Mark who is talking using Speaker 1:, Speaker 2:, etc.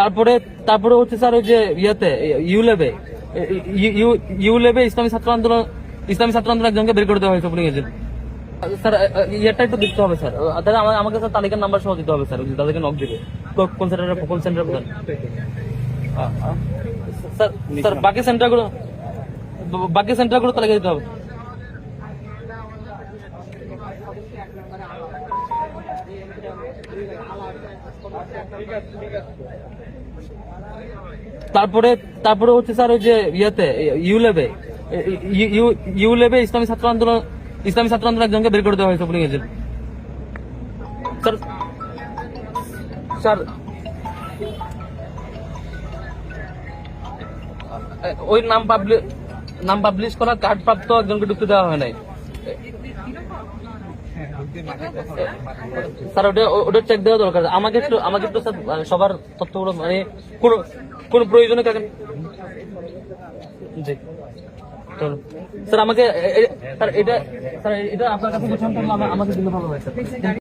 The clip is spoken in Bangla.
Speaker 1: তারপরে তারপরে হচ্ছে স্যার ওই যে ইয়েতে, ইউলেবে ইউলেবে ইসলামী ছাত্র আন্দোলন, ইসলামী ছাত্র আন্দোলন একজনকে বের করে দেওয়া হয়েছে পুলিং এজেন্ট স্যার ইয়েটা একটু দিতে হবে, স্যার। তাহলে আমাকে স্যার তালিকার নাম্বার সহ দিতে হবে, স্যার তাদেরকে নক দিবে। কোন সেন্টারে কোন সেন্টারে প্রধান? স্যার স্যার, বাকি সেন্টারগুলো বাকি সেন্টারগুলো তালিকা দিতে হবে। তারপরে তারপরে হচ্ছে স্যার ওই যে ইয়েতে ইউলেবে ইউলেবে ইসলামী ছাত্র আন্দোলন, ইসলামী ছাত্র আন্দোলন একজনকে বের করে দেওয়া হয়েছে পুলিং এজেন্ট। স্যার স্যার ওই নাম পাবলিশ নাম পাবলিশ করা কার্ড প্রাপ্ত একজনকে ঢুকতে দেওয়া হয় নাই। স্যার, ওটা ওটা চেক দেওয়া দরকার। আমাকে একটু আমাকে একটু স্যার সবার তথ্যগুলো মানে কোন কোন প্রয়োজনে কাকে জি। স্যার, আমাকে স্যার, এটা স্যার, এটা আপনার কাছে আমাকে দিলে ভালো হয়, স্যার।